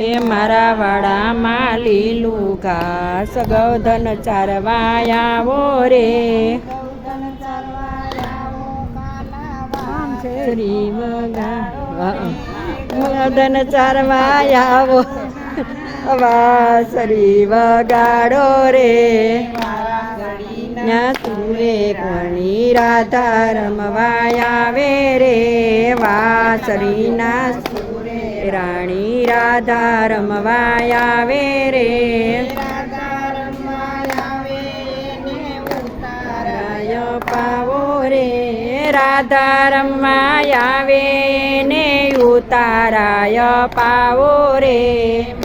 એ મારા વાડામાં લીલું ઘાસ ગૌધન ચારવાયાવો રે. ગૌધન ચારવાયાવો. વાસરી વગાડો રે. ના તુરે કોણી રાધા રમવાયાવે રે વાસરીના સુરે રાણી રાધા રમવાયાવે રે. રાય પાવો રે, રાધા રમવાયાવે ને, ઉતારાય પાવો રે.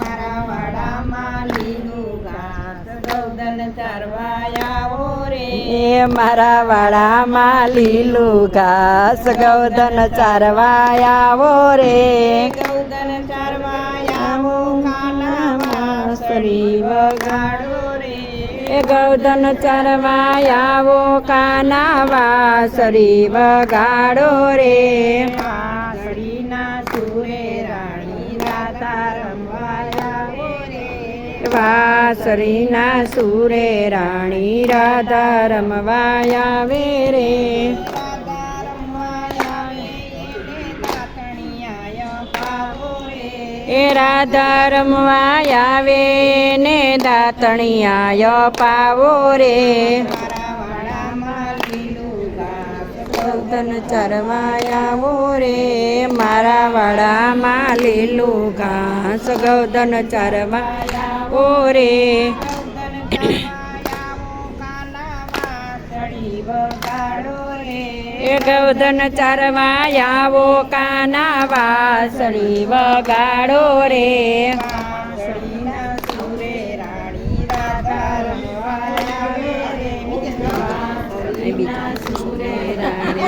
એ મારા વાડામાં લીલું ઘાસ ગૌધન ચારવાયાવો રે. ગૌધન સરી વગાડો એ ગૌધન ચારવાયાવો કાના સરી વગાડો રે. વાસરીના સુરે રાણી રાધા રમવાયાવે રે. એ રાધા રમવાયાવે ને દાતણિયાય પાવો રે. ગૌધન ચરવાયાવો રે. મારા વાડામાં લીલું ઘાસ ગૌધન ચરવાયાવો રે. એ ગૌધન ચરવાયાવો, કાના વાસળી વગાડો રે.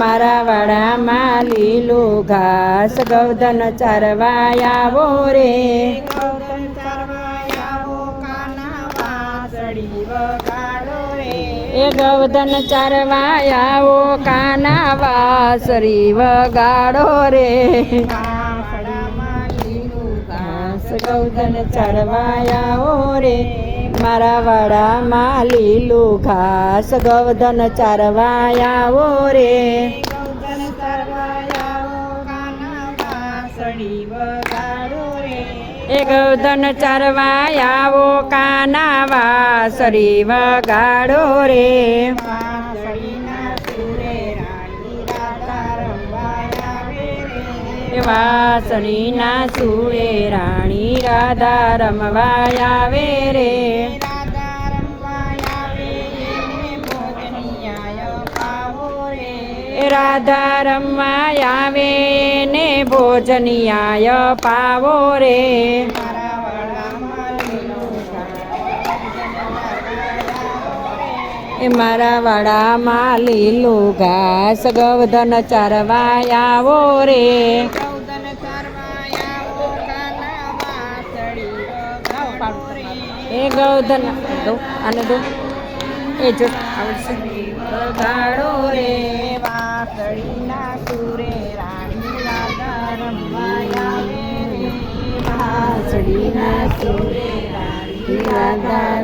મારા વાડામાં લીલો ઘાસ ગૌધન ચરવાયાવો રે. એ ગૌધન ચરવાયાવો કાના વાસરી વગાડો રે. ઘાસ ગૌધન ચરવાયાવો રે. મારા વાડામાં લીલું ઘાસ ગૌધન ચારવાયાઓ રે. એ ગૌધન ચરવાયાવો કાના વાસરી વગાડો રે. વાસણીના સુરે રાણી રાધા રમવાયાવે રે રાધા રાધા રમવાયાવે ને ભોજનિયાય પાવો રે મારા વાડામાં લીલું ઘાસ ગવધન ચરવાયાવો રે એ ગૌધન દો. આને દો. એ જો, આવડશે. વગાડો રે વાસળીના સુરે રાણી રાધા રમવાયા રાધા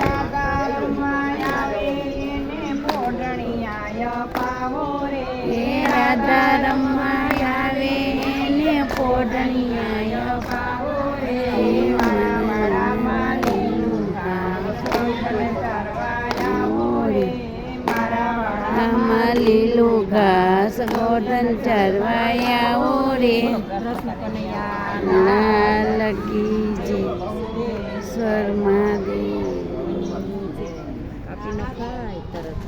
રમવા આવે એને પોઢણિયા પાવો રે મારા આવો રે મારા વાડામાં ઘાસ ગોધન ચરવાયા રે લાલ કી નખાય તરત.